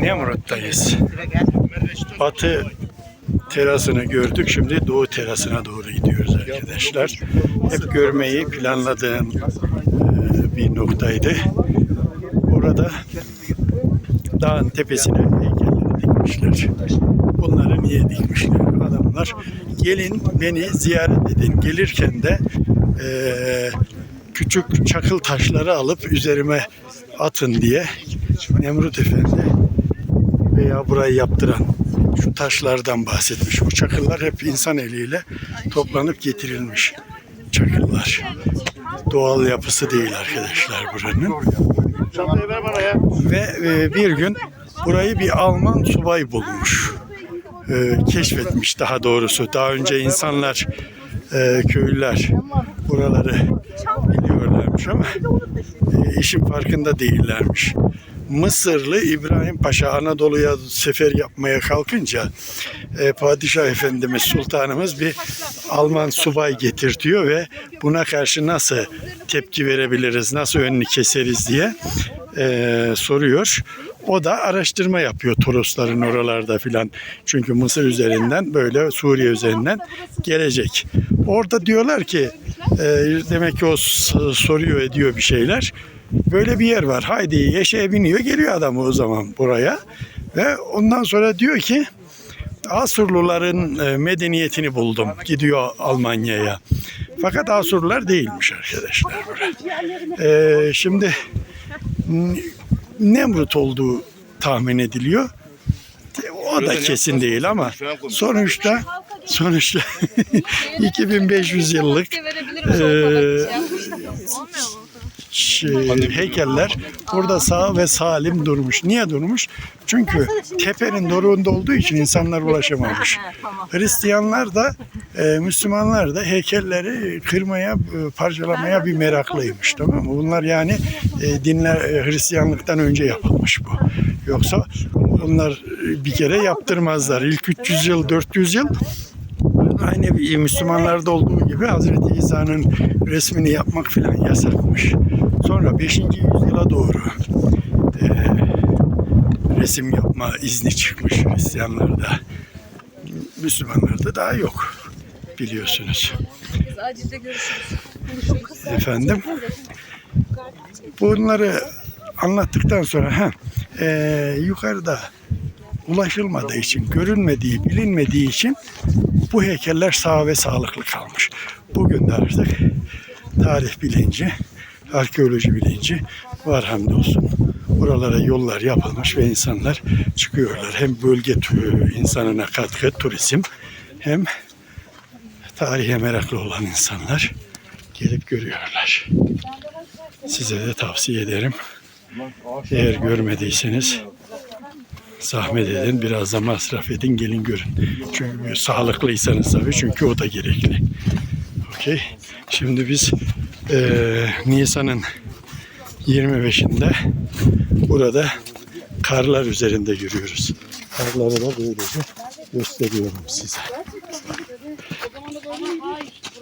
Nemrut'tayız. Batı terasını gördük. Şimdi doğu terasına doğru gidiyoruz arkadaşlar. Hep görmeyi planladığım e, bir noktaydı. Orada dağın tepesine heykelleri dikmişler. Bunları niye dikmişler? Adamlar gelin beni ziyaret edin. Gelirken de e, küçük çakıl taşları alıp üzerime atın diye Nemrut Efendi veya burayı yaptıran şu taşlardan bahsetmiş. Bu çakıllar hep insan eliyle toplanıp getirilmiş çakıllar. Doğal yapısı değil arkadaşlar buranın. Ve e, bir gün burayı bir Alman subay bulmuş. E, keşfetmiş daha doğrusu. Daha önce insanlar, e, köylüler buraları biliyorlarmış ama işin farkında değillermiş. Mısırlı İbrahim Paşa Anadolu'ya sefer yapmaya kalkınca e, Padişah Efendimiz Sultanımız bir Alman subay getirtiyor ve buna karşı nasıl tepki verebiliriz, nasıl önünü keseriz diye e, soruyor. O da araştırma yapıyor Torosların oralarda filan. Çünkü Mısır üzerinden böyle Suriye üzerinden gelecek. Orada diyorlar ki e, demek ki o soruyor ediyor bir şeyler. Böyle bir yer var. Haydi eşeğe biniyor geliyor adam o zaman buraya. Ve ondan sonra diyor ki Asurluların e, medeniyetini buldum. Gidiyor Almanya'ya. Fakat Asurlular değilmiş arkadaşlar. burada. E, şimdi Nemrut olduğu tahmin ediliyor. O da kesin değil ama sonuçta sonuçta 2500 yıllık şey, heykeller burada sağ ve salim durmuş. Niye durmuş? Çünkü tepenin doruğunda olduğu için insanlar ulaşamamış. Hristiyanlar da e, Müslümanlar da heykelleri kırmaya, e, parçalamaya bir meraklıymış. Tamam mı? Bunlar yani e, dinler e, Hristiyanlıktan önce yapılmış bu. Yoksa onlar bir kere yaptırmazlar. İlk 300 yıl, 400 yıl aynı Müslümanlarda olduğu gibi Hazreti İsa'nın resmini yapmak filan yasakmış. Sonra 5. yüzyıla doğru e, resim yapma izni çıkmış Hristiyanlarda. Müslümanlarda daha yok biliyorsunuz. Efendim bunları anlattıktan sonra ha, e, yukarıda ulaşılmadığı için, görünmediği, bilinmediği için bu heykeller sağ ve sağlıklı kalmış. Bugün de artık tarih bilinci, arkeoloji bilinci var hamdolsun. Buralara yollar yapılmış ve insanlar çıkıyorlar. Hem bölge insanına katkı, turizm hem tarihe meraklı olan insanlar gelip görüyorlar. Size de tavsiye ederim. Eğer görmediyseniz zahmet edin, biraz da masraf edin, gelin görün. Çünkü sağlıklıysanız tabii çünkü o da gerekli. Okey. Şimdi biz eee, Nisan'ın 25'inde burada karlar üzerinde yürüyoruz. Karları da böylece gösteriyorum size.